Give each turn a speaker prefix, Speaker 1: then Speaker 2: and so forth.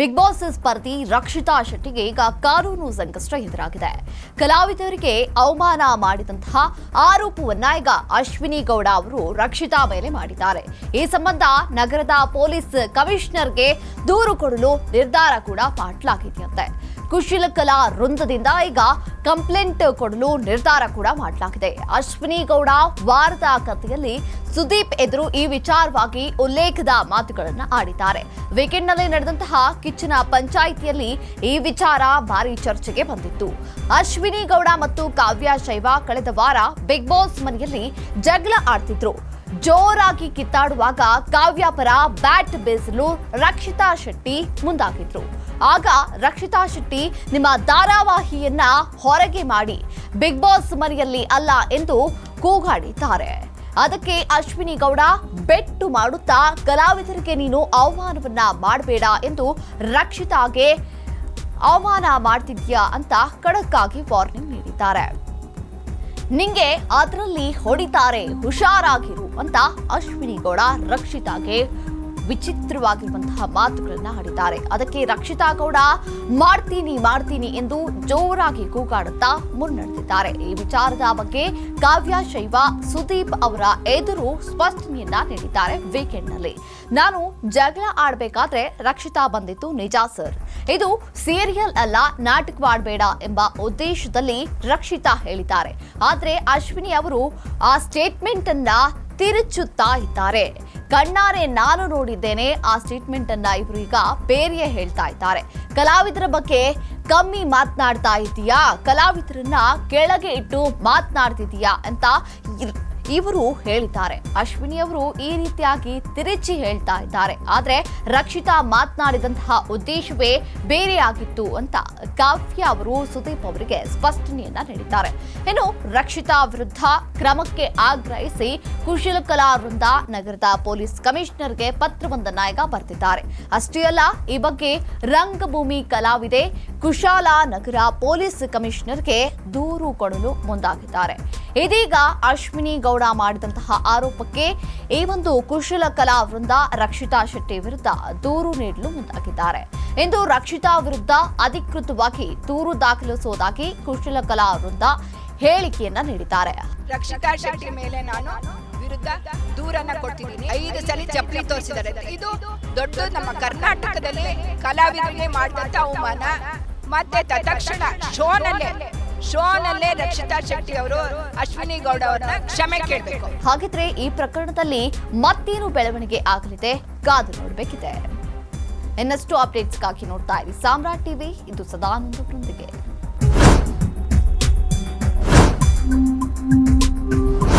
Speaker 1: Big boss ಸ್ಪರ್ಧಿ ರಕ್ಷಿತಾ ಶೆಟ್ಟಿಗೆ ಈಗ ಕಾನೂನು ಸಂಕಷ್ಟ ಎದುರಾಗಿದೆ. ಕಲಾವಿದರಿಗೆ ಅವಮಾನ ಮಾಡಿದಂತಹ ಆರೋಪವನ್ನ ಈಗ ಅಶ್ವಿನಿ ಗೌಡ ಅವರು ರಕ್ಷಿತಾ ಮೇಲೆ ಮಾಡಿದ್ದಾರೆ. ಈ ಸಂಬಂಧ ನಗರದ ಪೊಲೀಸ್ ಕಮಿಷನರ್ಗೆ ದೂರು ಕೊಡಲು ನಿರ್ಧಾರ ಕೂಡ ಮಾಡಲಾಗಿದೆಯಂತೆ ಕುಶಲಕಲಾ ವೃಂದದಿಂದ ಈಗ ಕಂಪ್ಲೇಂಟ್ ಕೊಡಲು ನಿರ್ಧಾರ ಕೂಡ ಮಾಡಲಾಗಿದೆ. ಅಶ್ವಿನಿ ಗೌಡ ವಾರದ ಕಥೆಯಲ್ಲಿ ಸುದೀಪ್ ಎದುರು ಈ ವಿಚಾರವಾಗಿ ಉಲ್ಲೇಖದ ಮಾತುಗಳನ್ನು ಆಡಿದ್ದಾರೆ. ವೀಕೆಂಡ್ನಲ್ಲಿ ನಡೆದಂತಹ ಕಿಚ್ಚಿನ ಪಂಚಾಯಿತಿಯಲ್ಲಿ ಈ ವಿಚಾರ ಭಾರಿ ಚರ್ಚೆಗೆ ಬಂದಿತ್ತು. ಅಶ್ವಿನಿ ಗೌಡ ಮತ್ತು ಕಾವ್ಯ ಶೈವ ಕಳೆದ ವಾರ ಬಿಗ್ ಬಾಸ್ ಮನೆಯಲ್ಲಿ ಜಗಳ ಆಡ್ತಿದ್ರು. ಜೋರಾಗಿ ಕಿತ್ತಾಡುವಾಗ ಕಾವ್ಯಾಪರ ಬ್ಯಾಟ್ ಬೇಸಲು ರಕ್ಷಿತಾ ಶೆಟ್ಟಿ ಮುಂದಾಗಿದ್ರು. ಆಗ ರಕ್ಷಿತಾ ಶೆಟ್ಟಿ ನಿಮ್ಮ ಧಾರಾವಾಹಿಯನ್ನ ಹೊರಗೆ ಮಾಡಿ ಬಿಗ್ ಬಾಸ್ ಮನೆಯಲ್ಲಿ ಅಲ್ಲ ಎಂದು ಕೂಗಾಡಿದ್ದಾರೆ. ಅದಕ್ಕೆ ಅಶ್ವಿನಿ ಗೌಡ ಬೆಟ್ಟು ಮಾಡುತ್ತಾ ಕಲಾವಿದರಿಗೆ ನೀನು ಅವಮಾನವನ್ನ ಮಾಡಬೇಡ ಎಂದು ರಕ್ಷಿತಾಗೆ ಅವಮಾನ ಮಾಡ್ತಿದ್ಯಾ ಅಂತ ಖಡಕ್ಕಾಗಿ ವಾರ್ನಿಂಗ್ ನೀಡಿದ್ದಾರೆ. ನಿಂಗೆ ಅದರಲ್ಲಿ ಹೊಡಿತಾರೆ ಹುಷಾರಾಗಿರು ಅಂತ ಅಶ್ವಿನಿ ಗೌಡ ರಕ್ಷಿತಾಗೆ ವಿಚಿತ್ರವಾಗಿರುವಂತಹ ಮಾತುಗಳನ್ನ ಆಡಿದ್ದಾರೆ ಅದಕ್ಕೆ ರಕ್ಷಿತಾ ಗೌಡ, ಮಾಡ್ತೀನಿ ಮಾಡ್ತೀನಿ ಎಂದು ಜೋರಾಗಿ ಕೂಗಾಡುತ್ತಾ ಮುನ್ನಡೆದಿದ್ದಾರೆ. ಈ ವಿಚಾರದ ಬಗ್ಗೆ ಕಾವ್ಯ, ಶೈವ, ಸುದೀಪ್ ಅವರ ಎದುರು ಸ್ಪಷ್ಟನೆಯನ್ನ ನೀಡಿದ್ದಾರೆ ವೀಕೆಂಡ್ನಲ್ಲಿ. ನಾನು ಜಗಳ ಆಡಬೇಕಾದ್ರೆ ರಕ್ಷಿತಾ ಬಂದಿತ್ತು ನಿಜ, ಸರ್. ಇದು ಸೀರಿಯಲ್ ಅಲ್ಲ ನಾಟಕವಾಡಬೇಡ ಎಂಬ ಉದ್ದೇಶದಲ್ಲಿ ರಕ್ಷಿತಾ ಹೇಳಿದ್ದಾರೆ. ಆದ್ರೆ ಅಶ್ವಿನಿ ಅವರು ಆ ಸ್ಟೇಟ್ಮೆಂಟ್ ಅನ್ನ ತಿರುಚುತ್ತಾ ಇದ್ದಾರೆ. ಕಣ್ಣಾರೆ ನಾನು ನೋಡಿದ್ದೇನೆ. ಆ ಸ್ಟೇಟ್ಮೆಂಟ್ ಅನ್ನ ಇವರು ಈಗ ಬೇರೆಯೇ ಹೇಳ್ತಾ ಇದ್ದಾರೆ. ಕಲಾವಿದರ ಬಗ್ಗೆ ಕಮ್ಮಿ ಮಾತನಾಡ್ತಾ ಇದೀಯಾ? ಕಲಾವಿದರನ್ನ ಕೆಳಗೆ ಇಟ್ಟು ಮಾತನಾಡ್ತಿದೀಯಾ ಅಂತ ಇವರು ಹೇಳಿದ್ದಾರೆ. ಅಶ್ವಿನಿ ಅವರು ಈ ರೀತಿಯಾಗಿ ತಿರುಚಿ ಹೇಳ್ತಾ ಇದ್ದಾರೆ. ಆದ್ರೆ ರಕ್ಷಿತಾ ಮಾತನಾಡಿದಂತಹ ಉದ್ದೇಶವೇ ಬೇರೆಯಾಗಿತ್ತು ಅಂತ ಕಾವ್ಯ ಅವರು ಸುದೀಪ್ ಅವರಿಗೆ ಸ್ಪಷ್ಟನೆಯನ್ನ ನೀಡಿದ್ದಾರೆ. ಇನ್ನು ರಕ್ಷಿತಾ ವಿರುದ್ಧ ಕ್ರಮಕ್ಕೆ ಆಗ್ರಹಿಸಿ ಕುಶಲಕಲಾ ವೃಂದ ನಗರದ ಪೊಲೀಸ್ ಕಮಿಷನರ್ಗೆ ಪತ್ರವೊಂದನ್ನ ಈಗ ಬರೆದಿದ್ದಾರೆ. ಅಷ್ಟೇ ಅಲ್ಲ, ಈ ಬಗ್ಗೆ ರಂಗಭೂಮಿ ಕಲಾವಿದೆ ಕುಶಾಲ ನಗರ ಪೊಲೀಸ್ ಕಮಿಷನರ್ಗೆ ದೂರು ಕೊಡಲು ಮುಂದಾಗಿದ್ದಾರೆ. ಇದೀಗ ಅಶ್ವಿನಿ ಗೌಡ ಮಾಡಿದಂತಹ ಆರೋಪಕ್ಕೆ ಈ ಒಂದು ಕುಶಲ ಕಲಾ ವೃಂದ ರಕ್ಷಿತಾ ಶೆಟ್ಟಿ ವಿರುದ್ಧ ದೂರು ನೀಡಲು ಮುಂದಾಗಿದ್ದಾರೆ. ಇಂದು ರಕ್ಷಿತಾ ವಿರುದ್ಧ ಅಧಿಕೃತವಾಗಿ ದೂರು ದಾಖಲಿಸುವುದಾಗಿ ಕುಶಲ ಕಲಾ ವೃಂದ ಹೇಳಿಕೆಯನ್ನ ನೀಡಿದ್ದಾರೆ.
Speaker 2: ರಕ್ಷಿತಾ ಶೆಟ್ಟಿ ಮೇಲೆ ನಾನು ವಿರುದ್ಧ ದೂರನ್ನ ಕೊಟ್ಟಿದ್ದೀನಿ. ಐದು ಸಲ ಚಪ್ಪಲಿ ತೋರಿಸಿದ್ದಾರೆ. ಇದು ದೊಡ್ಡ ನಮ್ಮ ಕರ್ನಾಟಕದಲ್ಲಿ ಕಲಾವಿದರಿಗೆ ಮಾಡಿದಂತ ಅವಮಾನ. ಮತ್ತೆ ತಕ್ಷಣ ಶೋನಲ್ಲೇ ಶೋನಲ್ಲೇ ರಕ್ಷಿತಾ ಶೆಟ್ಟಿ ಅವರು ಅಶ್ವಿನಿ ಗೌಡ ಅವರನ್ನ ಕ್ಷಮೆ ಕೇಳಬೇಕು.
Speaker 1: ಹಾಗಿದ್ರೆ ಈ ಪ್ರಕರಣದಲ್ಲಿ ಮತ್ತೇನು ಬೆಳವಣಿಗೆ ಆಗಲಿದೆ? ಕಾದು ನೋಡಬೇಕಿದೆ. ಇನ್ನಷ್ಟು ಅಪ್ಡೇಟ್ಸ್ಗಾಗಿ ನೋಡ್ತಾ ಇರಿ ಸಾಮ್ರಾಟ್ ಟಿವಿ, ಇದು ಸದಾನಂದರೊಂದಿಗೆ